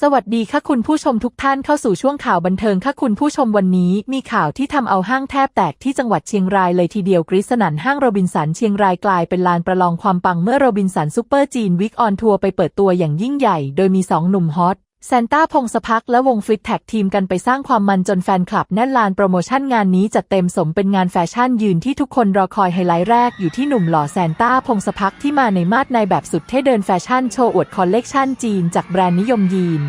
สวัสดีค่ะคุณผู้ชมทุกท่านเข้าสู่ช่วงข่าวบันเทิงค่ะคุณผู้ชมวันนี้มีข่าวที่ทำเอาห้างแทบแตกที่จังหวัดเชียงรายเลยทีเดียวกริสนันห้างโรบินสันเชียงรายกลายเป็นลานประลองความปังเมื่อโรบินสันซูเปอร์จีนวิกออนทัวร์ไปเปิดตัวอย่างยิ่งใหญ่ โดยมีสองหนุ่มฮอต แซนต้าพงศพักและวงฟลิตแท็กทีมกันไปสร้างความมันจนแฟนคลับแน่นลานโปรโมชั่นงานนี้จัดเต็มสมเป็นงานแฟชั่นยืนที่ทุกคนรอคอยไฮไลท์แรกอยู่ที่หนุ่มหล่อแซนต้าพงศพักที่มาในมาดในแบบสุดเท่เดินแฟชั่นโชว์อวดคอลเลกชันจีนจากแบรนด์นิยมยีน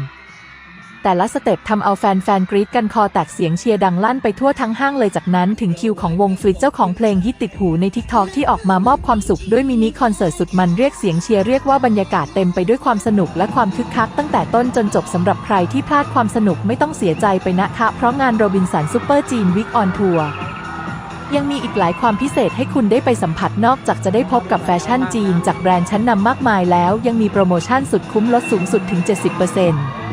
แต่ละสเต็ปทำเอาแฟนๆกรี๊ดกันคอแตกเสียงเชียร์ดังลั่นไปทั่วทั้งห้างเลยจากนั้นถึงคิวของวงฟลิตเจ้าของเพลงฮิตติดหูในทิกทอกที่ออกมามอบความสุขด้วยมินิคอนเสิร์ตสุดมันเรียกเสียงเชียร์เรียกว่าบรรยากาศเต็มไปด้วยความสนุกและความคึกคักตั้งแต่ต้นจนจบสำหรับใครที่พลาดความสนุกไม่ต้องเสียใจไปนะคะเพราะงานโรบินสันซูเปอร์จีนวิกออนทัวร์ยังมีอีกหลายความพิเศษให้คุณได้ไปสัมผัสนอกจากจะได้พบกับแฟชั่นจีน จากแบรนด์ชั้นนำมากมายแล้ว ยังมีโปรโมชั่นสุดคุ้มลดสูงสุดถึง 70%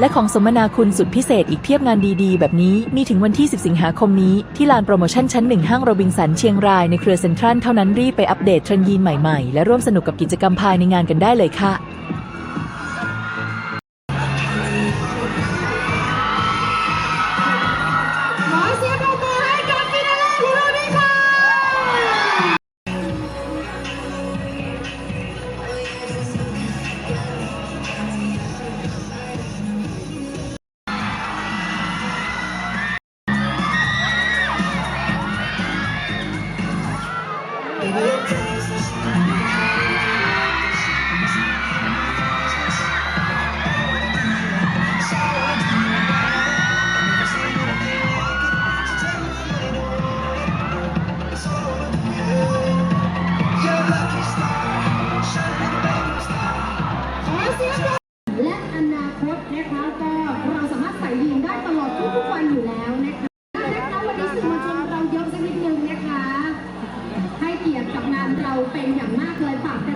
และของสมนาคุณสุดพิเศษอีกเพียบงานดีๆ แบบนี้มีถึงวันที่ 10 สิงหาคมนี้ ที่ลานโปรโมชั่นชั้นหนึ่งห้างโรบินสันเชียงรายในเครือเซ็นทรัลเท่านั้นรีบไปอัปเดตเทรนด์ยีนใหม่ๆ และร่วมสนุกกับกิจกรรมภายในงานกันได้เลยค่ะ และอนาคตนะคะก็เราสามารถใส่ยีนได้ตลอดทุกๆวันอยู่แล้วนะคะนะคะวันนี้สื่อมวลชนเราเยอะสักนิดนึงนะคะ ให้เกียรติกับงานเราเป็นอย่างมากเลยฝากประชาสัม